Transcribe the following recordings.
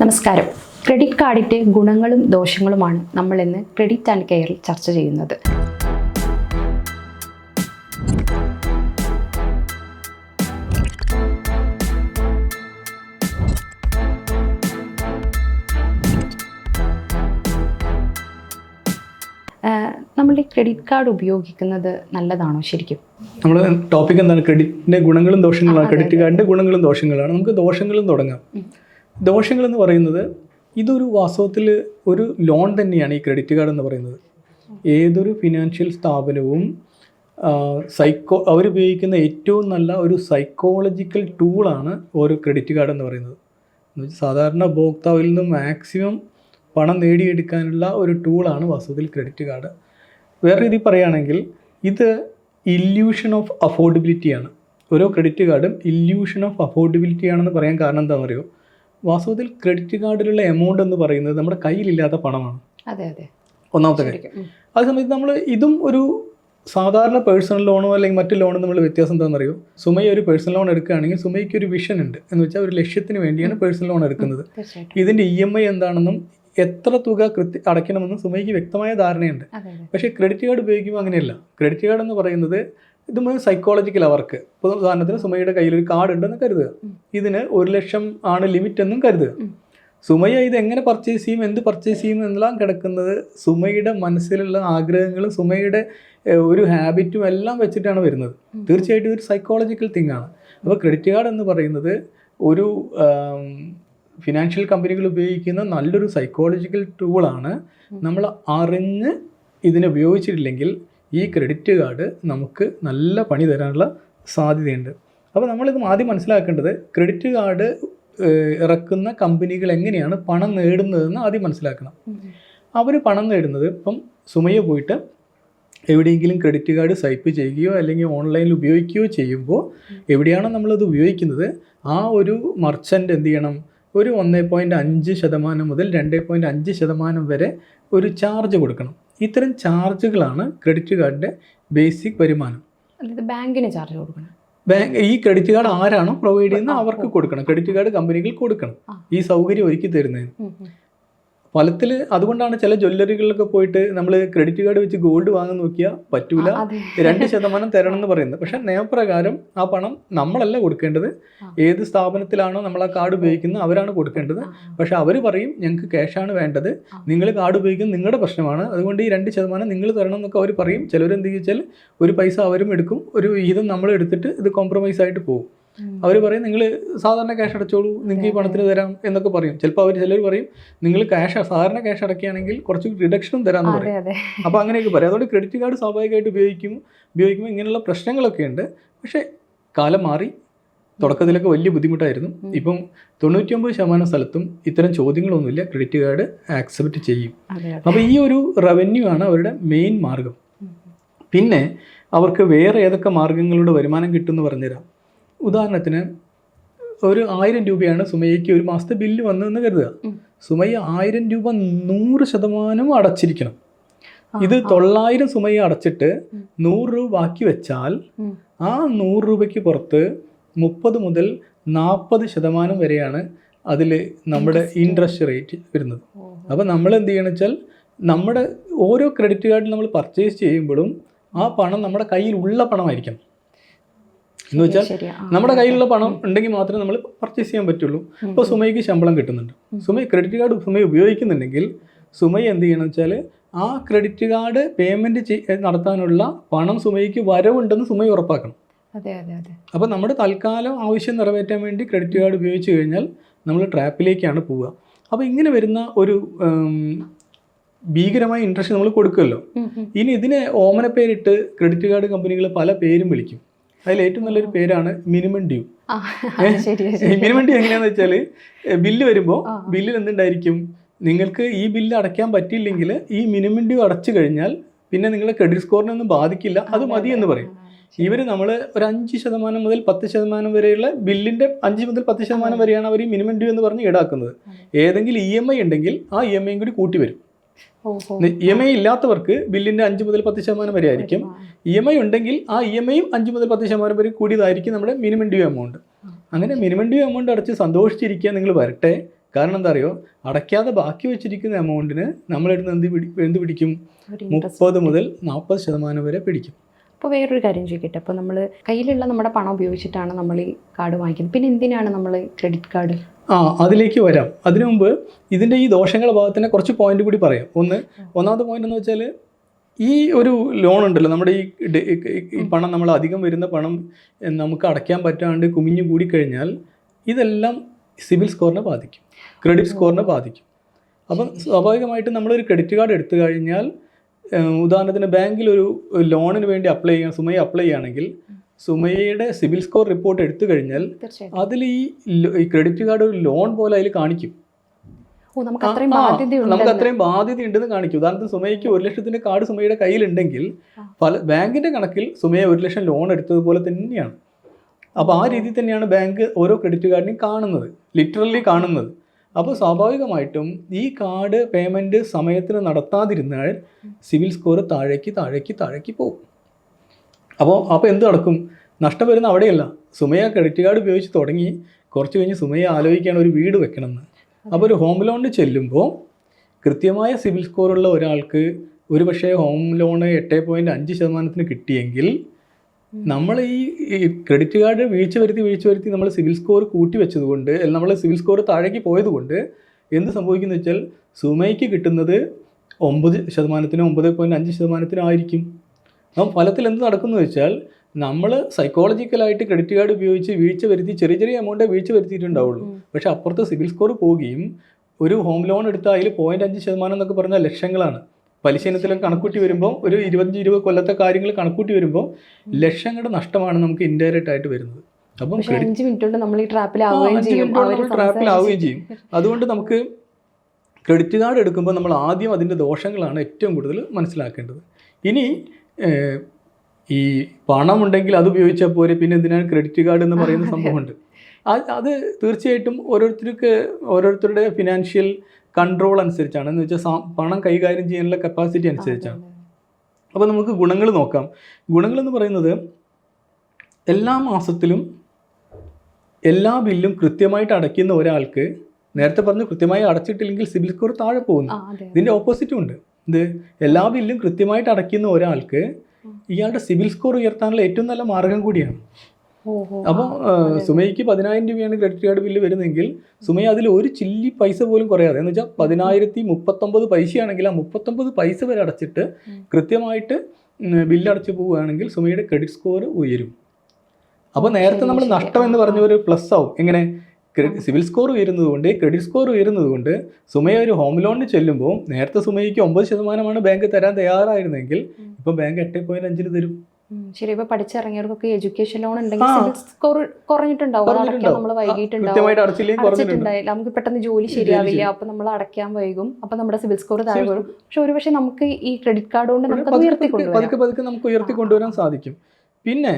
നമസ്കാരം. ക്രെഡിറ്റ് കാർഡിന്റെ ഗുണങ്ങളും ദോഷങ്ങളുമാണ് നമ്മൾ ഇന്ന് ക്രെഡിറ്റ് ആൻഡ് കെയറിൽ ചർച്ച ചെയ്യുന്നത്. നമ്മളുടെ ക്രെഡിറ്റ് കാർഡ് ഉപയോഗിക്കുന്നത് നല്ലതാണോ ശരിക്കും? നമ്മൾ ടോപ്പിക് എന്താണ്? ക്രെഡിറ്റിന്റെ ഗുണങ്ങളും ദോഷങ്ങളാണ് ക്രെഡിറ്റ് കാർഡിന്റെ ഗുണങ്ങളും ദോഷങ്ങളാണ് നമുക്ക് ദോഷങ്ങളും തുടങ്ങാം. ദോഷങ്ങൾ എന്ന് പറയുന്നത് ഇതൊരു വാസ്തവത്തിൽ ഒരു ലോൺ തന്നെയാണ് ഈ ക്രെഡിറ്റ് കാർഡ് എന്ന് പറയുന്നത്. ഏതൊരു ഫിനാൻഷ്യൽ സ്ഥാപനവും സൈക്കോ അവരുപയോഗിക്കുന്ന ഏറ്റവും നല്ല ഒരു സൈക്കോളജിക്കൽ ടൂളാണ് ഓരോ ക്രെഡിറ്റ് കാർഡ് എന്ന് പറയുന്നത്. സാധാരണ ഉപഭോക്താവിൽ നിന്ന് മാക്സിമം പണം നേടിയെടുക്കാനുള്ള ഒരു ടൂളാണ് വാസ്തവത്തിൽ ക്രെഡിറ്റ് കാർഡ് വേറെ രീതിയിൽ പറയുകയാണെങ്കിൽ ഇത് ഇല്യൂഷൻ ഓഫ് അഫോർഡബിലിറ്റിയാണ് ഓരോ ക്രെഡിറ്റ് കാർഡും ഇല്യൂഷൻ ഓഫ് അഫോർഡബിലിറ്റി ആണെന്ന് പറയാൻ കാരണം എന്താണെന്ന് അറിയോ വാസ്തവത്തിൽ ക്രെഡിറ്റ് കാർഡിലുള്ള എമൗണ്ട് എന്ന് പറയുന്നത് നമ്മുടെ കയ്യിലില്ലാത്ത പണമാണ്. അതെ അതെ. ഒന്നാമത്തെ കാര്യം. ആ സമയത്ത് നമ്മൾ ഇതും ഒരു സാധാരണ പേഴ്സണൽ ലോണോ അല്ലെങ്കിൽ മറ്റു ലോണും നമ്മൾ വ്യത്യാസം എന്താണെന്നറിയോ? സുമയ ഒരു പേഴ്സണൽ ലോൺ എടുക്കുകയാണെങ്കിൽ സുമയ്ക്ക് ഒരു വിഷൻ ഉണ്ട്. എന്ന് വെച്ചാൽ ഒരു ലക്ഷ്യത്തിന് വേണ്ടിയാണ് പേഴ്സണൽ ലോൺ എടുക്കുന്നത്. ഇതിന്റെ ഇതിന്റെ ഇ എം ഐ എന്താണെന്നും എത്ര തുക കൃത്യ അടയ്ക്കണമെന്നും സുമയ്ക്ക് വ്യക്തമായ ധാരണയുണ്ട്. പക്ഷേ ക്രെഡിറ്റ് കാർഡ് ഉപയോഗിക്കുമ്പോൾ അങ്ങനെയല്ല. ക്രെഡിറ്റ് കാർഡ് എന്ന് പറയുന്നത് ഇത് മുഴുവൻ സൈക്കോളജിക്കൽ അവർക്ക് ഇപ്പോൾ ഉദാഹരണത്തിന് സുമയുടെ കയ്യിൽ ഒരു കാർഡ് ഉണ്ടെന്ന് കരുതുക. ഇതിന് ഒരു ലക്ഷം ആണ് ലിമിറ്റ് എന്നും കരുതുക. സുമയ ഇത് എങ്ങനെ പർച്ചേസ് ചെയ്യും? എന്ത് പർച്ചേസ് ചെയ്യും എന്നെല്ലാം കിടക്കുന്നത് സുമയുടെ മനസ്സിലുള്ള ആഗ്രഹങ്ങളും സുമയുടെ ഒരു ഹാബിറ്റും എല്ലാം വെച്ചിട്ടാണ് വരുന്നത്. തീർച്ചയായിട്ടും ഒരു സൈക്കോളജിക്കൽ തിങ് ആണ്. അപ്പോൾ ക്രെഡിറ്റ് കാർഡ് എന്ന് പറയുന്നത് ഒരു ഫിനാൻഷ്യൽ കമ്പനികൾ ഉപയോഗിക്കുന്ന നല്ലൊരു സൈക്കോളജിക്കൽ ടൂളാണ് നമ്മൾ അറിഞ്ഞ് ഇതിനെ ഉപയോഗിച്ചിട്ടില്ലെങ്കിൽ ഈ ക്രെഡിറ്റ് കാർഡ് നമുക്ക് നല്ല പണി തരാനുള്ള സാധ്യതയുണ്ട്. അപ്പോൾ നമ്മളിത് ആദ്യം മനസ്സിലാക്കേണ്ടത് ക്രെഡിറ്റ് കാർഡ് ഇറക്കുന്ന കമ്പനികൾ എങ്ങനെയാണ് പണം നേടുന്നതെന്ന് ആദ്യം മനസ്സിലാക്കണം. അവർ പണം നേടുന്നത് ഇപ്പം സുമയ പോയിട്ട് എവിടെയെങ്കിലും ക്രെഡിറ്റ് കാർഡ് സൈപ്പ് ചെയ്യുകയോ അല്ലെങ്കിൽ ഓൺലൈനിൽ ഉപയോഗിക്കുകയോ ചെയ്യുമ്പോൾ എവിടെയാണോ നമ്മളത് ഉപയോഗിക്കുന്നത് ആ ഒരു മർച്ചന്റ് എന്ത് ചെയ്യണം? ഒരു ഒന്ന് പോയിന്റ് അഞ്ച് ശതമാനം മുതൽ രണ്ട് പോയിന്റ് അഞ്ച് ശതമാനം വരെ ഒരു ചാർജ് കൊടുക്കണം. ഇത്തരം ചാർജുകളാണ് ക്രെഡിറ്റ് കാർഡിന്റെ ബേസിക് വരുമാനം. ബാങ്കിന് ചാർജ് കൊടുക്കണം. ബാങ്ക് ഈ ക്രെഡിറ്റ് കാർഡ് ആരാണോ പ്രൊവൈഡ് ചെയ്യുന്നത് അവർക്ക് കൊടുക്കണം. ക്രെഡിറ്റ് കാർഡ് കമ്പനികൾ കൊടുക്കണം. ഈ സൗകര്യം ഒരുക്കി തരുന്നതിന്. ഫലത്തിൽ അതുകൊണ്ടാണ് ചില ജ്വല്ലറികളിലൊക്കെ പോയിട്ട് നമ്മൾ ക്രെഡിറ്റ് കാർഡ് വെച്ച് ഗോൾഡ് വാങ്ങാൻ നോക്കിയാൽ പറ്റൂല. രണ്ട് ശതമാനം തരണം എന്ന് പറയുന്നത്. പക്ഷെ നിയമപ്രകാരം ആ പണം നമ്മളല്ല കൊടുക്കേണ്ടത്? ഏത് സ്ഥാപനത്തിലാണോ നമ്മൾ ആ കാർഡ് ഉപയോഗിക്കുന്നത് അവരാണ് കൊടുക്കേണ്ടത്. പക്ഷെ അവർ പറയും ഞങ്ങൾക്ക് ക്യാഷാണ് വേണ്ടത്. നിങ്ങൾ കാർഡ് ഉപയോഗിക്കുന്നത് നിങ്ങളുടെ പ്രശ്നമാണ്. അതുകൊണ്ട് ഈ രണ്ട് ശതമാനം നിങ്ങൾ തരണം എന്നൊക്കെ അവർ പറയും. ചിലവരെന്ത് ചോദിച്ചാൽ ഒരു പൈസ അവരും എടുക്കും. ഒരു വിഹിതം നമ്മൾ എടുത്തിട്ട് ഇത് കോംപ്രമൈസ് ആയിട്ട് പോകും. അവർ പറയും നിങ്ങൾ സാധാരണ ക്യാഷ് അടച്ചോളൂ നിങ്ങൾക്ക് ഈ പണത്തിന് തരാം എന്നൊക്കെ പറയും. ചിലപ്പോൾ അവർ ചിലർ പറയും നിങ്ങൾ ക്യാഷ് സാധാരണ ക്യാഷ് അടക്കുകയാണെങ്കിൽ കുറച്ച് റിഡക്ഷനും തരാമെന്ന് പറയും. അപ്പോൾ അങ്ങനെയൊക്കെ പറയും. അതുകൊണ്ട് ക്രെഡിറ്റ് കാർഡ് സ്വാഭാവികമായിട്ട് ഉപയോഗിക്കും ഉപയോഗിക്കുമ്പോൾ ഇങ്ങനെയുള്ള പ്രശ്നങ്ങളൊക്കെ ഉണ്ട്. പക്ഷേ കാലം മാറി തുടക്കത്തിലൊക്കെ വലിയ ബുദ്ധിമുട്ടായിരുന്നു. ഇപ്പം തൊണ്ണൂറ്റിയൊമ്പത് ശതമാനം സ്ഥലത്തും ഇത്തരം ചോദ്യങ്ങളൊന്നുമില്ല. ക്രെഡിറ്റ് കാർഡ് ആക്സെപ്റ്റ് ചെയ്യും. അപ്പോൾ ഈ ഒരു റവന്യൂ ആണ് അവരുടെ മെയിൻ മാർഗം. പിന്നെ അവർക്ക് വേറെ ഏതൊക്കെ മാർഗങ്ങളിലൂടെ വരുമാനം കിട്ടുമെന്ന് പറഞ്ഞുതരാം. ഉദാഹരണത്തിന് ഒരു ആയിരം രൂപയാണ് സുമയ്യയ്ക്ക് ഒരു മാസത്തെ ബില്ല് വന്നതെന്ന് കരുതുക. സുമയ്യ ആയിരം രൂപ നൂറ് ശതമാനം അടച്ചിരിക്കണം. ഇത്. തൊള്ളായിരം സുമയ്യ അടച്ചിട്ട്. നൂറ് രൂപ ബാക്കി വെച്ചാൽ ആ നൂറ് രൂപയ്ക്ക് പുറത്ത് മുപ്പത് മുതൽ നാൽപ്പത് ശതമാനം വരെയാണ് അതിൽ നമ്മുടെ ഇൻട്രസ്റ്റ് റേറ്റ് വരുന്നത്. അപ്പോൾ നമ്മൾ എന്ത് ചെയ്യണം വെച്ചാൽ നമ്മുടെ ഓരോ ക്രെഡിറ്റ് കാർഡിൽ നമ്മൾ പർച്ചേസ് ചെയ്യുമ്പോഴും ആ പണം നമ്മുടെ കയ്യിലുള്ള പണമായിരിക്കണം. എന്ന് വെച്ചാൽ. നമ്മുടെ കയ്യിലുള്ള പണം ഉണ്ടെങ്കിൽ മാത്രമേ നമ്മൾ പർച്ചേസ് ചെയ്യാൻ പറ്റുള്ളൂ. ഇപ്പൊ ഇപ്പോൾ സുമയ്ക്ക് ശമ്പളം കിട്ടുന്നുണ്ട്. സുമയ ക്രെഡിറ്റ് കാർഡ് സുമയ ഉപയോഗിക്കുന്നുണ്ടെങ്കിൽ സുമയ എന്ത് ചെയ്യണം വെച്ചാൽ ആ ക്രെഡിറ്റ് കാർഡ് പേയ്മെന്റ് നടത്താനുള്ള പണം സുമയ്ക്ക് വരവുണ്ടെന്ന് സുമയ ഉറപ്പാക്കണം. അതെ അതെ അതെ. അപ്പോൾ നമ്മുടെ തൽക്കാലം ആവശ്യം നിറവേറ്റാൻ വേണ്ടി ക്രെഡിറ്റ് കാർഡ് ഉപയോഗിച്ച് കഴിഞ്ഞാൽ നമ്മൾ ട്രാപ്പിലേക്കാണ് പോവുക. അപ്പോൾ ഇങ്ങനെ വരുന്ന ഒരു ഭീകരമായ ഇൻട്രസ്റ്റ് നമ്മൾ കൊടുക്കുമല്ലോ. ഇനി ഇതിനെ ഓമന പേരിട്ട് ക്രെഡിറ്റ് കാർഡ് കമ്പനികൾ പല പേരും വിളിക്കും. അതിൽ ഏറ്റവും നല്ലൊരു പേരാണ് മിനിമം ഡ്യൂ. മിനിമം ഡ്യൂ എങ്ങനെയാണെന്ന് വെച്ചാൽ ബില്ല് വരുമ്പോൾ ബില്ലിൽ എന്തുണ്ടായിരിക്കും? നിങ്ങൾക്ക് ഈ ബില്ല് അടയ്ക്കാൻ പറ്റിയില്ലെങ്കിൽ ഈ മിനിമം ഡ്യൂ അടച്ചു കഴിഞ്ഞാൽ പിന്നെ നിങ്ങളുടെ ക്രെഡിറ്റ് സ്കോറിനെ ഒന്നും ബാധിക്കില്ല അത് മതി എന്ന് പറയും. ഇവർ നമ്മൾ ഒരു അഞ്ച് ശതമാനം മുതൽ പത്ത് ശതമാനം വരെയുള്ള ബില്ലിന്റെ അഞ്ച് മുതൽ പത്ത് ശതമാനം വരെയാണ് അവർ ഈ മിനിമം ഡ്യൂ എന്ന് പറഞ്ഞ് ഈടാക്കുന്നത്. ഏതെങ്കിലും ഇ എം ഐ ഉണ്ടെങ്കിൽ ആ ഇ എം ഐയും കൂടി കൂട്ടി വരും. ഇ എം ഐ ഇല്ലാത്തവർക്ക് ബില്ലിന്റെ അഞ്ച് മുതൽ പത്ത് ശതമാനം വരെ ആയിരിക്കും. ഇ എം ഐ ഉണ്ടെങ്കിൽ ആ ഇ എം ഐയും അഞ്ച് മുതൽ പത്ത് ശതമാനം വരെ കൂടിയതായിരിക്കും നമ്മുടെ മിനിമം ഡ്യൂ എമൗണ്ട്. അങ്ങനെ മിനിമം ഡ്യൂ എമൗണ്ട് അടച്ച് സന്തോഷിച്ചിരിക്കുക നിങ്ങൾ വരട്ടെ. കാരണം എന്താ അറിയോ? അടയ്ക്കാതെ ബാക്കി വെച്ചിരിക്കുന്ന എമൗണ്ടിന് നമ്മളെടുത്ത് എന്ത് പിടി എന്ത് പിടിക്കും. മുപ്പത് മുതൽ നാൽപ്പത് ശതമാനം വരെ പിടിക്കും. അപ്പോൾ വേറൊരു കാര്യം ചോദിക്കട്ടെ. അപ്പോൾ നമ്മൾ കയ്യിലുള്ള നമ്മുടെ പണം ഉപയോഗിച്ചിട്ടാണ് നമ്മൾ ഈ കാർഡ് വാങ്ങിക്കുന്നത്. പിന്നെ എന്തിനാണ് നമ്മൾ ക്രെഡിറ്റ് കാർഡ് ആ അതിലേക്ക് വരാം. അതിനു മുമ്പ് ഇതിന്റെ ഈ ദോഷങ്ങളുടെ ഭാഗത്തിന്റെ കുറച്ച് പോയിന്റ് കൂടി പറയാം. ഒന്ന് ഒന്നാമത്തെ പോയിന്റ് എന്ന് വെച്ചാൽ ഈ ഒരു ലോൺ ഉണ്ടല്ലോ നമ്മുടെ ഈ ഈ- പണം നമ്മൾ അധികം വരുന്ന പണം നമുക്ക് അടയ്ക്കാൻ പറ്റാണ്ട് കുമിഞ്ഞു കൂടി കഴിഞ്ഞാൽ ഇതെല്ലാം സിവിൽ സ്കോറിനെ ബാധിക്കും ക്രെഡിറ്റ് സ്കോറിനെ ബാധിക്കും. അപ്പം സ്വാഭാവികമായിട്ടും നമ്മളൊരു ക്രെഡിറ്റ് കാർഡ് എടുത്തു കഴിഞ്ഞാൽ ഉദാഹരണത്തിന് ബാങ്കിൽ ഒരു ലോണിന് വേണ്ടി അപ്ലൈ ചെയ്യാൻ സുമയ അപ്ലൈ ചെയ്യുകയാണെങ്കിൽ സുമയയുടെ സിവിൽ സ്കോർ റിപ്പോർട്ട് എടുത്തു കഴിഞ്ഞാൽ അതിൽ ഈ ക്രെഡിറ്റ് കാർഡ് ഒരു ലോൺ പോലെ അതിൽ കാണിക്കും. നമുക്ക് അത്രയും ബാധ്യത ഉണ്ടെന്ന് കാണിക്കും. ഉദാഹരണത്തിന് സുമയ്ക്ക് ഒരു ലക്ഷത്തിന്റെ കാർഡ് സുമയുടെ കയ്യിലുണ്ടെങ്കിൽ പല ബാങ്കിന്റെ കണക്കിൽ സുമയ ഒരു ലക്ഷം ലോൺ എടുത്തതുപോലെ തന്നെയാണ്. അപ്പോൾ ആ രീതിയിൽ തന്നെയാണ് ബാങ്ക് ഓരോ ക്രെഡിറ്റ് കാർഡിനെയും കാണുന്നത്. ലിറ്ററലി കാണുന്നത്. അപ്പോൾ സ്വാഭാവികമായിട്ടും ഈ കാർഡ് പേയ്മെന്റ് സമയത്തിന് നടത്താതിരുന്നാൽ സിവിൽ സ്കോർ താഴേക്ക് താഴേക്ക് താഴേക്ക് പോകും. അപ്പോൾ അപ്പോൾ എന്ത് നടക്കും? നഷ്ടം വരുന്ന അവിടെയല്ല. സുമയ ക്രെഡിറ്റ് കാർഡ് ഉപയോഗിച്ച് തുടങ്ങി. കുറച്ച് കഴിഞ്ഞ് സുമയ ആലോചിക്കുകയാണ് ഒരു വീട് വെക്കണമെന്ന്. അപ്പോൾ ഒരു ഹോം ലോണിന് ചെല്ലുമ്പോൾ കൃത്യമായ സിവിൽ സ്കോറുള്ള ഒരാൾക്ക് ഒരു പക്ഷേ ഹോം ലോണ് എട്ട് പോയിന്റ് അഞ്ച് ശതമാനത്തിന് കിട്ടിയെങ്കിൽ നമ്മൾ ഈ ക്രെഡിറ്റ് കാർഡ് വീഴ്ച വരുത്തി വീഴ്ച വരുത്തി നമ്മൾ സിവിൽ സ്കോർ കൂട്ടി വെച്ചതുകൊണ്ട് നമ്മൾ സിവിൽ സ്കോർ താഴേക്ക് പോയതുകൊണ്ട് എന്ത് സംഭവിക്കുന്നു വെച്ചാൽ സുമയ്ക്ക് കിട്ടുന്നത് ഒമ്പത് ശതമാനത്തിനോ ഒമ്പത് പോയിന്റ് അഞ്ച് ശതമാനത്തിനോ ആയിരിക്കും. അപ്പം ഫലത്തിൽ എന്ത് നടക്കുന്നു വെച്ചാൽ നമ്മൾ സൈക്കോളജിക്കലായിട്ട് ക്രെഡിറ്റ് കാർഡ് ഉപയോഗിച്ച് വീഴ്ച വരുത്തി ചെറിയ ചെറിയ എമൗണ്ടേ വീഴ്ച വരുത്തിയിട്ടുണ്ടാവുള്ളൂ. പക്ഷേ അപ്പുറത്ത് സിവിൽ സ്കോർ പോവുകയും ഒരു ഹോം ലോൺ എടുത്താൽ അതിൽ പോയിന്റ് അഞ്ച് ശതമാനം എന്നൊക്കെ പറഞ്ഞാൽ ലക്ഷങ്ങളാണ്. പലിശ ഇനത്തിലൊക്കെ കണക്കൂട്ടി വരുമ്പോൾ ഒരു ഇരുപത്തഞ്ച് ഇരുപത് കൊല്ലത്തെ കാര്യങ്ങൾ കണക്കൂട്ടി വരുമ്പോൾ ലക്ഷങ്ങളുടെ നഷ്ടമാണ് നമുക്ക് ഇൻഡയറക്റ്റ് ആയിട്ട് വരുന്നത്. അപ്പം അഞ്ച് മിനിറ്റ് കൊണ്ട് നമ്മൾ ഈ ട്രാപ്പിലാവുകയും ചെയ്യും. ട്രാപ്പിലാവുകയും അതുകൊണ്ട് നമുക്ക് ക്രെഡിറ്റ് കാർഡ് എടുക്കുമ്പോൾ നമ്മൾ ആദ്യം അതിന്റെ ദോഷങ്ങളാണ് ഏറ്റവും കൂടുതൽ മനസ്സിലാക്കേണ്ടത്. ഇനി ഈ പണം ഉണ്ടെങ്കിൽ അത് ഉപയോഗിച്ചാൽ പോരെ. പിന്നെ എന്തിനാണ് ക്രെഡിറ്റ് കാർഡ് എന്ന് പറയുന്ന സംഭവമുണ്ട്. അത് അത് തീർച്ചയായിട്ടും ഓരോരുത്തർക്ക് ഓരോരുത്തരുടെ ഫിനാൻഷ്യൽ കൺട്രോൾ അനുസരിച്ചാണ്. എന്ന് വെച്ചാൽ പണം കൈകാര്യം ചെയ്യാനുള്ള കപ്പാസിറ്റി അനുസരിച്ചാണ്. അപ്പോൾ നമുക്ക് ഗുണങ്ങൾ നോക്കാം. ഗുണങ്ങളെന്ന് പറയുന്നത് എല്ലാ മാസത്തിലും എല്ലാ ബില്ലും കൃത്യമായിട്ട് അടയ്ക്കുന്ന ഒരാൾക്ക് നേരത്തെ പറഞ്ഞു കൃത്യമായി അടച്ചിട്ടില്ലെങ്കിൽ സിബിൽ സ്കോർ താഴെ പോകുന്നു. ഇതിന്റെ ഓപ്പോസിറ്റും ഉണ്ട്. ഇത് എല്ലാ ബില്ലും കൃത്യമായിട്ട് അടയ്ക്കുന്ന ഒരാൾക്ക് ഇയാളുടെ സിവിൽ സ്കോർ ഉയർത്താനുള്ള ഏറ്റവും നല്ല മാർഗം കൂടിയാണ്. അപ്പോൾ സുമയ്ക്ക് പതിനായിരം രൂപയാണ് ക്രെഡിറ്റ് കാർഡ് ബില്ല് വരുന്നതെങ്കിൽ സുമയ അതിൽ ഒരു ചില്ലി പൈസ പോലും കുറയാതെ എന്ന് വെച്ചാൽ പതിനായിരത്തി മുപ്പത്തൊമ്പത് പൈസയാണെങ്കിൽ ആ മുപ്പത്തൊമ്പത് പൈസ വരെ അടച്ചിട്ട് കൃത്യമായിട്ട് ബില്ല് അടച്ചു പോവുകയാണെങ്കിൽ സുമയുടെ ക്രെഡിറ്റ് സ്കോർ ഉയരും. അപ്പോൾ നേരത്തെ നമ്മൾ. നഷ്ടം എന്ന് പറഞ്ഞ ഒരു പ്ലസ് ആവും. എങ്ങനെ? സിവിൽ സ്കോർ ഉയരുന്നതുകൊണ്ട് ക്രെഡിറ്റ് സ്കോർ ഉയരുന്നതുകൊണ്ട് സുമയ ഒരു ഹോം ലോണിന് ചെല്ലുമ്പോൾ നേരത്തെ സുമയ്ക്ക് ഒമ്പത് ശതമാനമാണ് ബാങ്ക് തരാൻ തയ്യാറായിരുന്നെങ്കിൽ. ഇപ്പം ബാങ്ക് എട്ട് പോയിന്റ് അഞ്ചിന് തരും. ശരി. ഇപ്പൊ പഠിച്ചിറങ്ങിയവർക്കൊക്കെ എഡ്യൂക്കേഷൻ ലോൺ ഉണ്ടെങ്കിൽ സിവിൽ സ്കോർ കുറഞ്ഞിട്ടുണ്ടാവും. അടയ്ക്കാൻ നമ്മൾ വൈകിട്ടുണ്ടാവും നമുക്ക് പെട്ടെന്ന് ജോലി ശരിയാവില്ല. അപ്പൊ നമ്മൾ അടയ്ക്കാൻ വൈകും. അപ്പൊ നമ്മുടെ സിവിൽ സ്കോർ താഴെ വരും പക്ഷെ ഒരുപക്ഷെ നമുക്ക് ഈ ക്രെഡിറ്റ് കാർഡ് കൊണ്ട് നമുക്ക് ഉയർത്തി കൊണ്ടുവരാം പതുക്കെ പതുക്കെ നമുക്ക് ഉയർത്തി കൊണ്ടുവരാൻ സാധിക്കും. പിന്നെ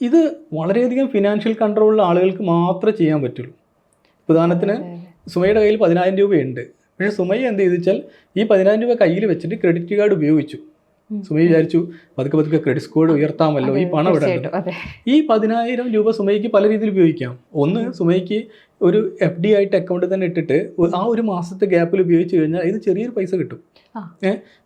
ഇത് വളരെയധികം ഫിനാൻഷ്യൽ കൺട്രോളുള്ള ആളുകൾക്ക് മാത്രമേ ചെയ്യാൻ പറ്റുള്ളൂ. ഉദാഹരണത്തിന് സുമയുടെ കയ്യിൽ പതിനായിരം രൂപയുണ്ട്. പക്ഷേ സുമയ്യ എന്ത് ചെയ്തു വെച്ചാൽ ഈ പതിനായിരം രൂപ കയ്യിൽ വെച്ചിട്ട് ക്രെഡിറ്റ് കാർഡ് ഉപയോഗിച്ചു. സുമയ വിചാരിച്ചു പതുക്കെ പതുക്കെ ക്രെഡിറ്റ് സ്കോർ ഉയർത്താമല്ലോ ഈ പണം ഇവിടെ ഈ പതിനായിരം രൂപ സുമയ്ക്ക് പല രീതിയിൽ ഉപയോഗിക്കാം. ഒന്ന് സുമയ്ക്ക് ഒരു എഫ് ഡി ആയിട്ട് അക്കൗണ്ട് തന്നെ ഇട്ടിട്ട് ആ ഒരു മാസത്തെ ഗ്യാപ്പിൽ ഉപയോഗിച്ച് കഴിഞ്ഞാൽ ഇത് ചെറിയൊരു പൈസ കിട്ടും.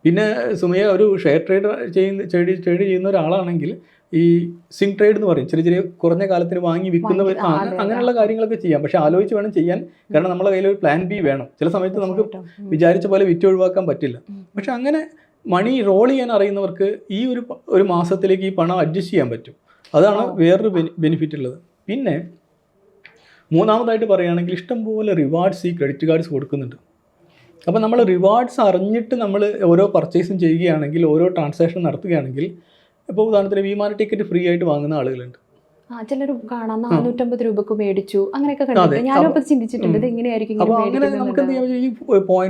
പിന്നെ സുമയ ഒരു ഷെയർ ട്രേഡർ ചെയ്യുന്ന ട്രേഡ് ചെയ്യുന്ന ഒരാളാണെങ്കിൽ ഈ സിങ് ട്രേഡ് എന്ന് പറയും. ചെറിയ ചെറിയ കുറഞ്ഞ കാലത്തിന് വാങ്ങി വിൽക്കുന്നവർ. അങ്ങനെയുള്ള കാര്യങ്ങളൊക്കെ ചെയ്യാം. പക്ഷെ ആലോചിച്ച് വേണം ചെയ്യാൻ. കാരണം നമ്മുടെ കയ്യിൽ ഒരു പ്ലാൻ ബി വേണം. ചില സമയത്ത് നമുക്ക്. വിചാരിച്ച പോലെ വിറ്റ് ഒഴിവാക്കാൻ പറ്റില്ല. പക്ഷെ അങ്ങനെ മണി റോൾ ചെയ്യാൻ അറിയുന്നവർക്ക് ഈ ഒരു ഒരു മാസത്തിലേക്ക് ഈ പണം അഡ്ജസ്റ്റ് ചെയ്യാൻ പറ്റും. അതാണ്. വേറൊരു ബെനിഫിറ്റ് ഉള്ളത്. പിന്നെ മൂന്നാമതായിട്ട് പറയുകയാണെങ്കിൽ ഇഷ്ടംപോലെ റിവാർഡ്സ് ഈ ക്രെഡിറ്റ് കാർഡ്സ് കൊടുക്കുന്നുണ്ട്. അപ്പോൾ നമ്മൾ റിവാർഡ്സ് അറിഞ്ഞിട്ട് നമ്മൾ ഓരോ പർച്ചേസും ചെയ്യുകയാണെങ്കിൽ ഓരോ ട്രാൻസാക്ഷൻ നടത്തുകയാണെങ്കിൽ ഇപ്പോൾ ഉദാഹരണത്തിന് വിമാന ടിക്കറ്റ് ഫ്രീ ആയിട്ട് വാങ്ങുന്ന ആളുകളുണ്ട്. ആ ചിലർ കാണാം നാനൂറ്റമ്പത് രൂപക്ക് മേടിച്ചു അങ്ങനെയൊക്കെ കണ്ടിട്ടുണ്ട്. അതെ. ഞാനും അപ്പൊ- അപ്പൊ ചിന്തിച്ചിട്ടുണ്ട് ഇത് എങ്ങനെയായിരിക്കും അങ്ങനെ നമുക്ക് എന്ത് ഈ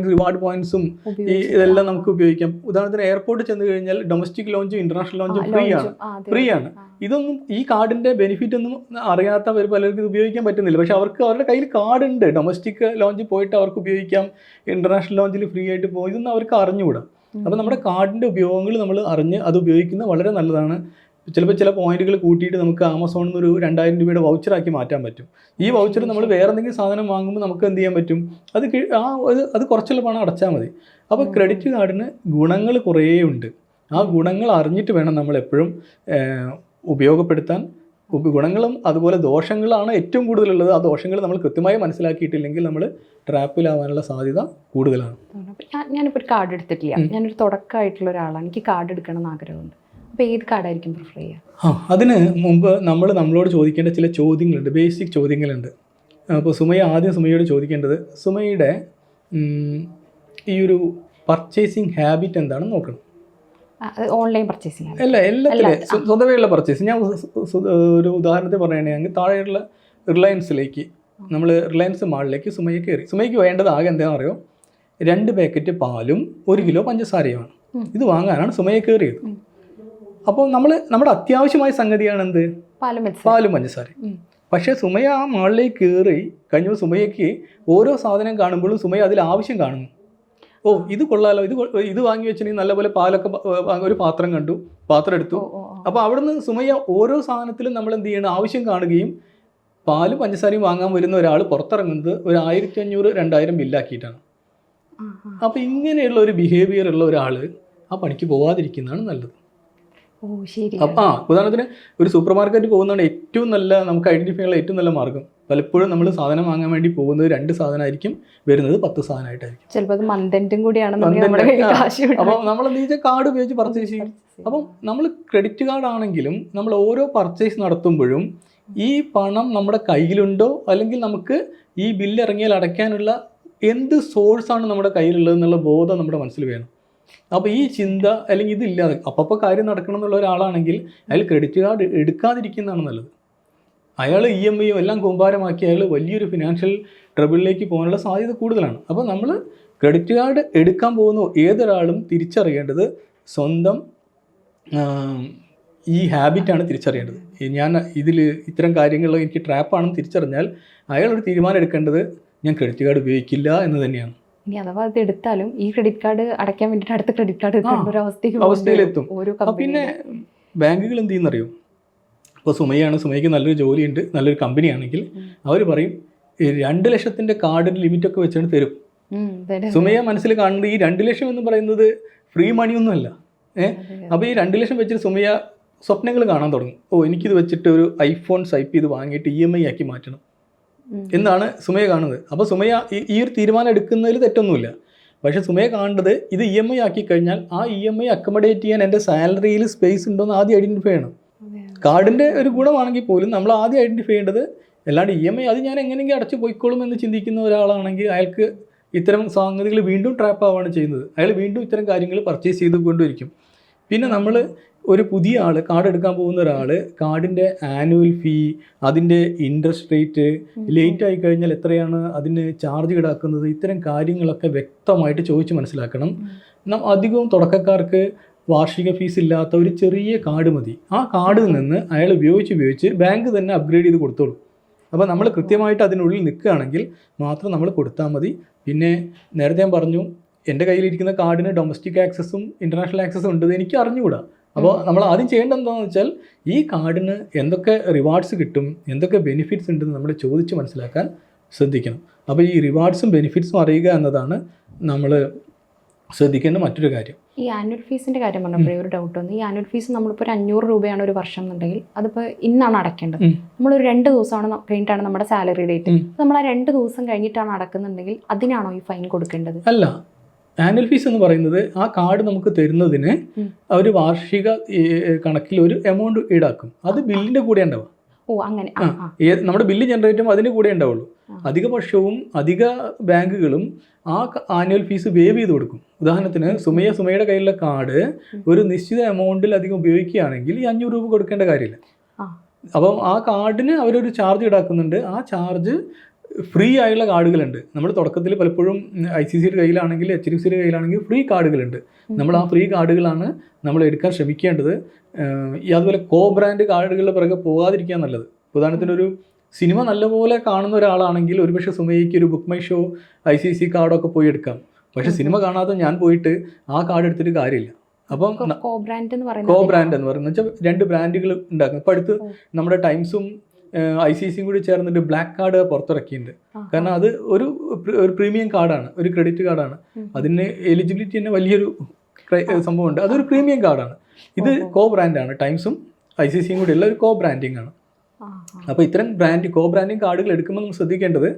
റിവാർഡ് പോയിന്റ്സും ഈ ഇതെല്ലാം നമുക്ക് ഉപയോഗിക്കാം. ഉദാഹരണത്തിന് എയർപോർട്ടിൽ ചെന്ന് കഴിഞ്ഞാൽ ഡൊമസ്റ്റിക് ലോഞ്ചും ഇന്റർനാഷണൽ ലോഞ്ചും ഫ്രീ ആണ്. ഫ്രീ ആണ്. ഇതൊന്നും ഈ കാർഡിന്റെ ബെനിഫിറ്റ് ഒന്നും അറിയാത്ത പലർക്കും ഉപയോഗിക്കാൻ പറ്റുന്നില്ല. പക്ഷെ അവർക്ക് അവരുടെ കയ്യിൽ കാർഡ് ഉണ്ട്. ഡൊമസ്റ്റിക് ലോഞ്ചിൽ പോയിട്ട് അവർക്ക് ഉപയോഗിക്കാം. ഇന്റർനാഷണൽ ലോഞ്ചിൽ ഫ്രീ ആയിട്ട് പോകും ഇതൊന്നും അവർക്ക് അറിഞ്ഞുകൂടാ. അപ്പോൾ നമ്മുടെ കാർഡിന്റെ ഉപയോഗങ്ങൾ നമ്മൾ അറിഞ്ഞ് അത് ഉപയോഗിക്കുന്നത് വളരെ നല്ലതാണ്. ചിലപ്പോൾ ചില പോയിന്റുകൾ കൂട്ടിയിട്ട് നമുക്ക് ആമസോണിൽ നിന്ന് ഒരു രണ്ടായിരം രൂപയുടെ വൗച്ചറാക്കി മാറ്റാൻ പറ്റും. ഈ വൗച്ചർ നമ്മൾ വേറെ എന്തെങ്കിലും സാധനം വാങ്ങുമ്പോൾ നമുക്ക് എന്ത് ചെയ്യാൻ പറ്റും? അത് ആ അത് അത് കുറച്ചുള്ള പണം അടച്ചാൽ മതി. അപ്പോൾ ക്രെഡിറ്റ് കാർഡിന് ഗുണങ്ങൾ കുറേ ഉണ്ട് ആ ഗുണങ്ങൾ അറിഞ്ഞിട്ട് വേണം നമ്മൾ എപ്പോഴും ഉപയോഗപ്പെടുത്താൻ. ഉപ- ഗുണങ്ങളും അതുപോലെ ദോഷങ്ങളാണ് ഏറ്റവും കൂടുതലുള്ളത്. ആ ദോഷങ്ങൾ നമ്മൾ കൃത്യമായി മനസ്സിലാക്കിയിട്ടില്ലെങ്കിൽ നമ്മൾ ട്രാപ്പിലാവാനുള്ള സാധ്യത കൂടുതലാണ്. ഞാനിപ്പോൾ ഒരു കാർഡ് എടുത്തിട്ടില്ല. ഞാനൊരു തുടക്കമായിട്ടുള്ള ഒരാളാണ്. എനിക്ക് കാർഡ് എടുക്കണം എന്ന് ആഗ്രഹമുണ്ട്. അപ്പോൾ ഏത് കാർഡായിരിക്കും പ്രിഫർ ചെയ്യുക ആ അതിന് മുമ്പ് നമ്മൾ നമ്മളോട് ചോദിക്കേണ്ട ചില ചോദ്യങ്ങളുണ്ട്. ബേസിക് ചോദ്യങ്ങളുണ്ട്. അപ്പോൾ സുമയ ആദ്യം സുമയോട് ചോദിക്കേണ്ടത് സുമയുടെ ഈ ഒരു പർച്ചേസിങ് ഹാബിറ്റ് എന്താണെന്ന് നോക്കണം. ഓൺലൈൻ പർച്ചേസിംഗ് അല്ല എല്ലാത്തിലും സ്വ- സ്വന്തമായുള്ള പർച്ചേസ് ഞാൻ ഒരു ഉദാഹരണത്തിൽ പറയുകയാണെങ്കിൽ താഴെയുള്ള റിലയൻസിലേക്ക് നമ്മൾ റിലയൻസ് മാളിലേക്ക് സുമയ്യ കയറി. സുമയ്ക്ക് വേണ്ടത് ആകെ എന്താണെന്ന് അറിയോ? രണ്ട് പാക്കറ്റ് പാലും ഒരു കിലോ പഞ്ചസാരയുമാണ്. ഇത് വാങ്ങാനാണ് സുമയ്യ കയറിയത്. അപ്പോൾ നമ്മൾ നമ്മുടെ അത്യാവശ്യമായ സംഗതിയാണ് എന്ത്? പാലും പഞ്ചസാരയും. പക്ഷേ സുമയ ആ മാളിലേക്ക് കയറി കഴിഞ്ഞ സുമയ്ക്ക് ഓരോ സാധനം കാണുമ്പോഴും സുമയ അതിൽ ആവശ്യം കാണുന്നു. ഓ ഇത് കൊള്ളാലോ. ഇത് ഇത് വാങ്ങി വെച്ചിട്ടുണ്ടെങ്കിൽ നല്ലപോലെ പാലൊക്കെ ഒരു പാത്രം കണ്ടു. പാത്രം എടുത്തു. അപ്പോൾ അവിടുന്ന് സുമയ്യ ഓരോ സാധനത്തിലും നമ്മൾ എന്ത് ചെയ്യണം? ആവശ്യം കാണുകയും പാലും പഞ്ചസാരയും വാങ്ങാൻ വരുന്ന ഒരാൾ പുറത്തിറങ്ങുന്നത് ഒരു ആയിരത്തി അഞ്ഞൂറ് രണ്ടായിരം ബില്ലാക്കിയിട്ടാണ്. അപ്പോൾ ഇങ്ങനെയുള്ള ഒരു ബിഹേവിയർ ഉള്ള ഒരാൾ ആ പണിക്ക് പോവാതിരിക്കുന്നതാണ് നല്ലത്. അപ്പം ആ ഉദാഹരണത്തിന് ഒരു സൂപ്പർ മാർക്കറ്റ് പോകുന്നതാണ് ഏറ്റവും നല്ല നമുക്ക് ഐഡന്റിഫൈ ചെയ്യാനുള്ള ഏറ്റവും നല്ല മാർഗം പലപ്പോഴും നമ്മൾ സാധനം വാങ്ങാൻ വേണ്ടി പോകുന്നത് രണ്ട് സാധനമായിരിക്കും വരുന്നത് പത്ത് സാധനമായിട്ടായിരിക്കും. ചിലപ്പോൾ അത് മന്ദന്റും. അപ്പോൾ നമ്മൾ എന്ത് വെച്ചാൽ കാർഡ് ഉപയോഗിച്ച് പർച്ചേസ് ചെയ്യും. അപ്പം നമ്മൾ ക്രെഡിറ്റ് കാർഡ് ആണെങ്കിലും നമ്മൾ ഓരോ പർച്ചേസ് നടത്തുമ്പോഴും ഈ പണം നമ്മുടെ കയ്യിലുണ്ടോ? അല്ലെങ്കിൽ നമുക്ക് ഈ ബില്ല് ഇറങ്ങിയാൽ അടയ്ക്കാനുള്ള എന്ത് സോഴ്സാണ് നമ്മുടെ കയ്യിലുള്ളത് എന്നുള്ള ബോധം നമ്മുടെ മനസ്സിൽ വേണം. അപ്പോൾ ഈ ചിന്ത അല്ലെങ്കിൽ ഇതില്ലാതെ അപ്പോൾ കാര്യം നടക്കണം എന്നുള്ള ഒരാളാണെങ്കിൽ അയാൾ ക്രെഡിറ്റ് കാർഡ് എടുക്കാതിരിക്കുന്നതാണ് നല്ലത്. അയാൾ ഇ എം ഐയും എല്ലാം കൂമ്പാരമാക്കി അയാൾ വലിയൊരു ഫിനാൻഷ്യൽ ട്രബിളിലേക്ക് പോകാനുള്ള സാധ്യത കൂടുതലാണ്. അപ്പോൾ നമ്മൾ ക്രെഡിറ്റ് കാർഡ് എടുക്കാൻ പോകുന്ന ഏതൊരാളും തിരിച്ചറിയേണ്ടത് സ്വന്തം ഈ ഹാബിറ്റാണ് തിരിച്ചറിയേണ്ടത്. ഞാൻ ഇതിൽ ഇത്തരം കാര്യങ്ങളിൽ എനിക്ക് ട്രാപ്പാണെന്ന് തിരിച്ചറിഞ്ഞാൽ അയാളൊരു തീരുമാനം എടുക്കേണ്ടത് ഞാൻ ക്രെഡിറ്റ് കാർഡ് ഉപയോഗിക്കില്ല എന്ന് തന്നെയാണ്. ഇനി അഥവാ അത് എടുത്താലും ഈ ക്രെഡിറ്റ് കാർഡ് അടയ്ക്കാൻ വേണ്ടിയിട്ട് അടുത്ത ക്രെഡിറ്റ് കാർഡ് അവസ്ഥയ്ക്ക് അവസ്ഥയിലെത്തും. പിന്നെ ബാങ്കുകൾ എന്ത് ചെയ്യുന്നറിയോ? ഇപ്പോൾ സുമയാണ് സുമയ്ക്ക് നല്ലൊരു ജോലിയുണ്ട് നല്ലൊരു കമ്പനിയാണെങ്കിൽ അവർ പറയും "ഈ രണ്ട് ലക്ഷത്തിന്റെ കാർഡിന് ലിമിറ്റൊക്കെ വെച്ചാണ് തരും. സുമയ മനസ്സിൽ കാണുന്നത് ഈ രണ്ട് ലക്ഷം എന്ന് പറയുന്നത് ഫ്രീ മണിയൊന്നുമല്ല ഏഹ് അപ്പോൾ ഈ രണ്ട് ലക്ഷം വെച്ചിട്ട് സുമയ സ്വപ്നങ്ങൾ കാണാൻ തുടങ്ങും. ഓ എനിക്കിത് വെച്ചിട്ട് ഒരു ഐഫോൺ സൈപ്പ് ചെയ്ത് വാങ്ങിയിട്ട് ഇ എം ഐ ആക്കി മാറ്റണം. എന്നാണ് സുമയ കാണുന്നത്. അപ്പോൾ സുമയ ഈ- ഈ ഒരു തീരുമാനം എടുക്കുന്നതിൽ തെറ്റൊന്നുമില്ല. പക്ഷേ സുമയ കാണേണ്ടത് ഇത് ഇ എം ഐ ആക്കി കഴിഞ്ഞാൽ ആ ഇ എം ഐ അക്കോമഡേറ്റ് ചെയ്യാൻ എന്റെ സാലറിയിൽ സ്പേസ് ഉണ്ടോ എന്ന് ആദ്യം ഐഡന്റിഫൈ ചെയ്യണം. കാർഡിന്റെ ഒരു ഗുണമാണെങ്കിൽ പോലും നമ്മൾ ആദ്യം ഐഡന്റിഫൈ ചെയ്യേണ്ടത് അല്ലാണ്ട് ഇ എം ഐ അത് ഞാൻ എങ്ങനെയെങ്കിലും അടച്ചു പോയിക്കോളും എന്ന് ചിന്തിക്കുന്ന ഒരാളാണെങ്കിൽ അയാൾക്ക് ഇത്തരം സംഗതികൾ വീണ്ടും ട്രാപ്പ് ആവുകയാണ് ചെയ്യുന്നത്. അയാൾ വീണ്ടും ഇത്തരം കാര്യങ്ങൾ പർച്ചേസ് ചെയ്തുകൊണ്ടിരിക്കും പിന്നെ നമ്മൾ ഒരു പുതിയ ആൾ കാർഡ് എടുക്കാൻ പോകുന്ന ഒരാൾ കാർഡിന്റെ ആനുവൽ ഫീ അതിന്റെ ഇൻട്രസ്റ്റ് റേറ്റ് ലേറ്റ് ആയി കഴിഞ്ഞാൽ എത്രയാണ് അതിന് ചാർജ് ഈടാക്കുന്നത് ഇത്തരം കാര്യങ്ങളൊക്കെ വ്യക്തമായിട്ട് ചോദിച്ച് മനസ്സിലാക്കണം. നാം അധികവും തുടക്കക്കാർക്ക് വാർഷിക ഫീസ് ഇല്ലാത്ത ഒരു ചെറിയ കാർഡ് മതി. ആ കാർഡിൽ നിന്ന് അയാൾ ഉപയോഗിച്ച് ഉപയോഗിച്ച് ബാങ്ക് തന്നെ അപ്ഗ്രേഡ് ചെയ്ത് കൊടുത്തോളൂ. അപ്പോൾ നമ്മൾ കൃത്യമായിട്ട് അതിനുള്ളിൽ നിൽക്കുകയാണെങ്കിൽ മാത്രം നമ്മൾ കൊടുത്താൽ മതി. പിന്നെ നേരത്തെ ഞാൻ പറഞ്ഞു എന്റെ കയ്യിലിരിക്കുന്ന കാർഡിന് ഡൊമസ്റ്റിക് ആക്സസും ഇന്റർനാഷണൽ ആക്സസും ഉണ്ടെന്ന് എനിക്ക് അറിഞ്ഞുകൂടാ. അപ്പോൾ നമ്മൾ ആദ്യം ചെയ്യേണ്ടത് എന്താണെന്ന് വെച്ചാൽ ഈ കാർഡിന് എന്തൊക്കെ റിവാർഡ്സ് കിട്ടും എന്തൊക്കെ ബെനിഫിറ്റ്സ് ഉണ്ടെന്ന് നമ്മൾ ചോദിച്ച് മനസ്സിലാക്കാൻ ശ്രദ്ധിക്കണം. അപ്പോൾ ഈ റിവാർഡ്സും ബെനിഫിറ്റ്സും അറിയുക എന്നതാണ് നമ്മൾ ശ്രദ്ധിക്കേണ്ട മറ്റൊരു കാര്യം. ഈ ആനുവൽ ഫീസിന്റെ കാര്യം പറഞ്ഞപ്പോഴേ ഒരു ഡൗട്ട് വന്നു. ഈ ആനുവൽ ഫീസ് നമ്മളിപ്പോൾ ഒരു അഞ്ഞൂറ് രൂപയാണ് ഒരു വർഷം എന്നുണ്ടെങ്കിൽ അതിപ്പോൾ ഇന്നാണ് അടയ്ക്കേണ്ടത്. നമ്മൾ നമ്മളൊരു രണ്ട് ദിവസമാണ് കഴിഞ്ഞിട്ടാണ് നമ്മുടെ സാലറി ഡേറ്റ്. നമ്മൾ ആ രണ്ട് ദിവസം കഴിഞ്ഞിട്ടാണ് അടക്കുന്നുണ്ടെങ്കിൽ അതിനാണോ ഈ ഫൈൻ കൊടുക്കേണ്ടത്? അല്ല ആനുവൽ ഫീസ് എന്ന് പറയുന്നത് ആ കാർഡ് നമുക്ക് തരുന്നതിന് ഒരു അവർ വാർഷിക കണക്കിൽ ഒരു എമൗണ്ട് ഈടാക്കും. അത് ബില്ലിന്റെ കൂടെ ഉണ്ടാവുക ഓ അങ്ങനെ. നമ്മുടെ ബില്ല് ജനറേറ്റും അതിന് കൂടെ ഉണ്ടാവുള്ളൂ. അധിക പക്ഷവും അധിക ബാങ്കുകളും ആ ആനുവൽ ഫീസ് വേവ് ചെയ്ത് കൊടുക്കും. ഉദാഹരണത്തിന് സുമയ സുമയുടെ കയ്യിലുള്ള കാർഡ് ഒരു നിശ്ചിത എമൗണ്ടിൽ അധികം ഉപയോഗിക്കുകയാണെങ്കിൽ ഈ അഞ്ഞൂറ് രൂപ കൊടുക്കേണ്ട കാര്യമില്ല. അപ്പം ആ കാർഡിന് അവരൊരു ചാർജ് ഈടാക്കുന്നുണ്ട്. ആ ചാർജ് ഫ്രീ ആയുള്ള കാർഡുകളുണ്ട്. നമ്മൾ തുടക്കത്തിൽ പലപ്പോഴും ഐ സി സിയുടെ കയ്യിലാണെങ്കിൽ എച്ച് ഡി സിയുടെ കയ്യിലാണെങ്കിൽ ഫ്രീ കാർഡുകളുണ്ട്. നമ്മൾ ആ ഫ്രീ കാർഡുകളാണ് നമ്മൾ എടുക്കാൻ ശ്രമിക്കേണ്ടത്. അതുപോലെ കോ ബ്രാൻഡ് കാർഡുകളുടെ പിറകെ പോകാതിരിക്കാൻ നല്ലത്. ഉദാഹരണത്തിന് ഒരു സിനിമ നല്ലപോലെ കാണുന്ന ഒരാളാണെങ്കിൽ ഒരുപക്ഷെ സുമയ്ക്ക് ഒരു book my show I C C കാർഡൊക്കെ പോയി എടുക്കാം. പക്ഷെ സിനിമ കാണാതെ ഞാൻ പോയിട്ട് ആ കാർഡ് എടുത്തിട്ട് കാര്യമില്ല. അപ്പം കോ ബ്രാൻഡ് എന്ന് പറയുന്നത് കോ ബ്രാൻഡ് എന്ന് പറയുന്നത് വെച്ചാൽ രണ്ട് ബ്രാൻഡുകൾ ഉണ്ടാക്കുന്നത് ഇപ്പം അടുത്ത് നമ്മുടെ ടൈംസും ഐ സി സിയും കൂടി ചേർന്നിട്ട് ബ്ലാക്ക് കാർഡ് പുറത്തിറക്കിയിട്ടുണ്ട്. കാരണം അത് ഒരു ഒരു പ്രീമിയം കാർഡാണ് ഒരു ക്രെഡിറ്റ് കാർഡാണ്. അതിന് എലിജിബിലിറ്റി തന്നെ വലിയൊരു സംഭവമുണ്ട്. അതൊരു പ്രീമിയം കാർഡാണ് ഇത്. കോ ബ്രാൻഡാണ് ടൈംസും ഐ സി സിയും കൂടി ഉള്ള ഒരു കോ ബ്രാൻഡിങ് ആണ്. അപ്പോൾ ഇത്തരം ബ്രാൻഡ് കോ ബ്രാൻഡിങ് കാർഡുകൾ എടുക്കുമ്പോൾ നമ്മൾ ശ്രദ്ധിക്കേണ്ടത്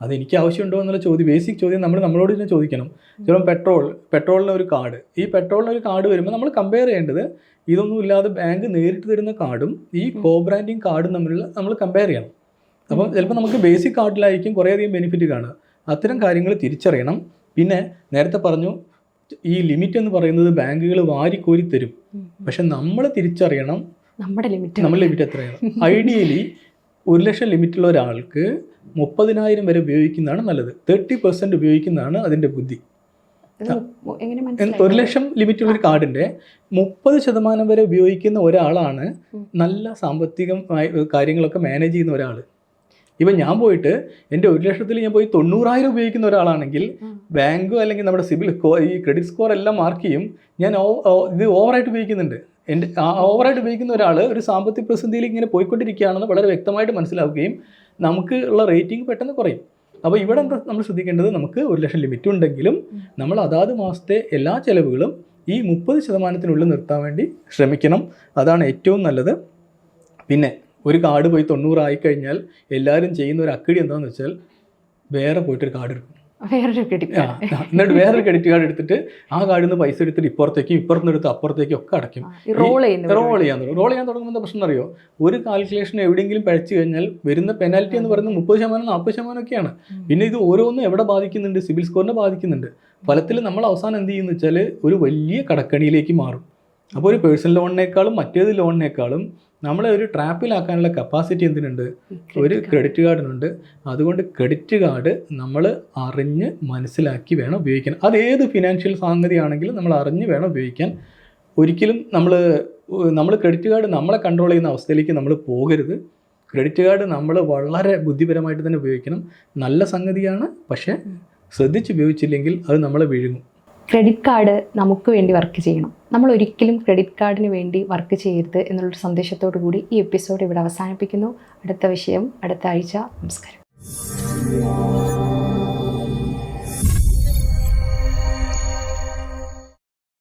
അത് എനിക്ക് ആവശ്യമുണ്ടോ എന്നുള്ള ചോദ്യം ബേസിക് ചോദ്യം നമ്മൾ നമ്മളോട് തന്നെ ചോദിക്കണം. ചിലപ്പോൾ പെട്രോൾ പെട്രോളിന് ഒരു കാർഡ് ഈ പെട്രോളിന് ഒരു കാർഡ് വരുമ്പോൾ നമ്മൾ കമ്പയർ ചെയ്യേണ്ടത് ഇതൊന്നും ഇല്ലാതെ ബാങ്ക് നേരിട്ട് തരുന്ന കാർഡും ഈ കോ ബ്രാൻഡിങ് കാർഡും തമ്മിലുള്ള നമ്മൾ കമ്പയർ ചെയ്യണം. അപ്പം ചിലപ്പോൾ നമുക്ക് ബേസിക് കാർഡിലായിരിക്കും കുറേയധികം ബെനിഫിറ്റ് കാണുക. അത്തരം കാര്യങ്ങൾ തിരിച്ചറിയണം. പിന്നെ നേരത്തെ പറഞ്ഞു ഈ ലിമിറ്റ് എന്ന് പറയുന്നത് ബാങ്കുകൾ വാരിക്കോരി തരും. പക്ഷെ നമ്മൾ തിരിച്ചറിയണം നമ്മുടെ ലിമിറ്റ് നമ്മുടെ ലിമിറ്റ് എത്രയാണ്. ഐഡിയലി ഒരു ലക്ഷം ലിമിറ്റുള്ള ഒരാൾക്ക് മുപ്പതിനായിരം വരെ ഉപയോഗിക്കുന്നതാണ് നല്ലത്. തേർട്ടി പെർസെന്റ് ഉപയോഗിക്കുന്നതാണ് അതിന്റെ ബുദ്ധി. ഒരു ലക്ഷം ലിമിറ്റുള്ള ഒരു കാർഡിന്റെ മുപ്പത് ശതമാനം വരെ ഉപയോഗിക്കുന്ന ഒരാളാണ് നല്ല സാമ്പത്തികമായ കാര്യങ്ങളൊക്കെ മാനേജ് ചെയ്യുന്ന ഒരാൾ ഇപ്പം ഞാൻ പോയിട്ട് എന്റെ ഒരു ലക്ഷത്തിൽ ഞാൻ പോയി തൊണ്ണൂറായിരം ഉപയോഗിക്കുന്ന ഒരാളാണെങ്കിൽ ബാങ്ക് അല്ലെങ്കിൽ നമ്മുടെ സിബിൽ ഈ ക്രെഡിറ്റ് സ്കോർ എല്ലാം മാർക്ക് ചെയ്യും. ഞാൻ ഇത് ഓവറായിട്ട് ഉപയോഗിക്കുന്നുണ്ട്. എന്റെ ഓവറായിട്ട് ഉപയോഗിക്കുന്ന ഒരാൾ ഒരു സാമ്പത്തിക പ്രതിസന്ധിയിലേക്ക് ഇങ്ങനെ പോയിക്കൊണ്ടിരിക്കുകയാണെന്ന് വളരെ വ്യക്തമായിട്ട് മനസ്സിലാക്കുകയും നമുക്ക് ഉള്ള റേറ്റിംഗ് പെട്ടെന്ന് കുറയും. അപ്പോൾ ഇവിടെ എന്താ നമ്മൾ ശ്രദ്ധിക്കേണ്ടത്? നമുക്ക് ഒരു ലക്ഷം ലിമിറ്റ് ഉണ്ടെങ്കിലും നമ്മൾ അതാത് മാസത്തെ എല്ലാ ചിലവുകളും ഈ മുപ്പത് ശതമാനത്തിനുള്ളിൽ നിർത്താൻ വേണ്ടി ശ്രമിക്കണം. അതാണ് ഏറ്റവും നല്ലത്. പിന്നെ ഒരു കാർഡ് പോയി തൊണ്ണൂറായി കഴിഞ്ഞാൽ എല്ലാവരും ചെയ്യുന്ന ഒരു അക്കിടി എന്താണെന്ന് വെച്ചാൽ വേറെ പോയിട്ടൊരു കാർഡ് എടുക്കും. വേറൊരു ക്രെഡിറ്റ് കാർഡ് എന്നിട്ട് വേറൊരു ക്രെഡിറ്റ് കാർഡ് എടുത്തിട്ട് ആ കാർഡിൽ നിന്ന് പൈസ എടുത്തിട്ട് ഇപ്പുറത്തേക്കും ഇപ്പുറത്തുനിന്ന് എടുത്ത് അപ്പുറത്തേക്കും ഒക്കെ അടയ്ക്കും. റോൾ ചെയ്യുന്നത് റോൾ ചെയ്യാൻ തുടങ്ങും. റോൾ ചെയ്യാൻ തുടങ്ങുമ്പോൾ എന്താ പ്രശ്നം അറിയോ? ഒരു കാൽക്കുലേഷൻ എവിടെയെങ്കിലും പഴച്ചു കഴിഞ്ഞാൽ വരുന്ന പെനാൽറ്റി എന്ന് പറയുന്നത് മുപ്പത് ശതമാനം നാൽപ്പത് ശതമാനം ഒക്കെയാണ്. പിന്നെ ഇത് ഓരോന്നും എവിടെ ബാധിക്കുന്നുണ്ട്? സിവിൽ സ്കോറിനെ ബാധിക്കുന്നുണ്ട്. ഫലത്തിൽ നമ്മൾ അവസാനം എന്ത് ചെയ്യുന്നു വെച്ചാൽ ഒരു വലിയ കടക്കണിയിലേക്ക് മാറും. അപ്പോൾ ഒരു പേഴ്സണൽ ലോണിനേക്കാളും മറ്റേത് ലോണിനേക്കാളും നമ്മളെ ഒരു ട്രാപ്പിലാക്കാനുള്ള കപ്പാസിറ്റി എന്തിനുണ്ട്? ഒരു ക്രെഡിറ്റ് കാർഡിനുണ്ട് അതുകൊണ്ട് ക്രെഡിറ്റ് കാർഡ് നമ്മൾ അറിഞ്ഞ് മനസ്സിലാക്കി വേണം ഉപയോഗിക്കാൻ. അത് ഏത് ഫിനാൻഷ്യൽ സംഗതിയാണെങ്കിലും നമ്മൾ അറിഞ്ഞ് വേണം ഉപയോഗിക്കാൻ. ഒരിക്കലും നമ്മൾ നമ്മൾ ക്രെഡിറ്റ് കാർഡ് നമ്മളെ കൺട്രോൾ ചെയ്യുന്ന അവസ്ഥയിലേക്ക് നമ്മൾ പോകരുത്. ക്രെഡിറ്റ് കാർഡ് നമ്മൾ വളരെ ബുദ്ധിപരമായിട്ട് തന്നെ ഉപയോഗിക്കണം. നല്ല സംഗതിയാണ് പക്ഷേ ശ്രദ്ധിച്ച് ഉപയോഗിച്ചില്ലെങ്കിൽ അത് നമ്മളെ വിഴുങ്ങും. ക്രെഡിറ്റ് കാർഡ് നമുക്ക് വേണ്ടി വർക്ക് ചെയ്യണം. നമ്മൾ ഒരിക്കലും ക്രെഡിറ്റ് കാർഡിന് വേണ്ടി വർക്ക് ചെയ്യരുത് എന്നുള്ളൊരു സന്ദേശത്തോടു കൂടി ഈ എപ്പിസോഡ് ഇവിടെ അവസാനിപ്പിക്കുന്നു. അടുത്ത വിഷയം അടുത്ത ആഴ്ച. നമസ്കാരം.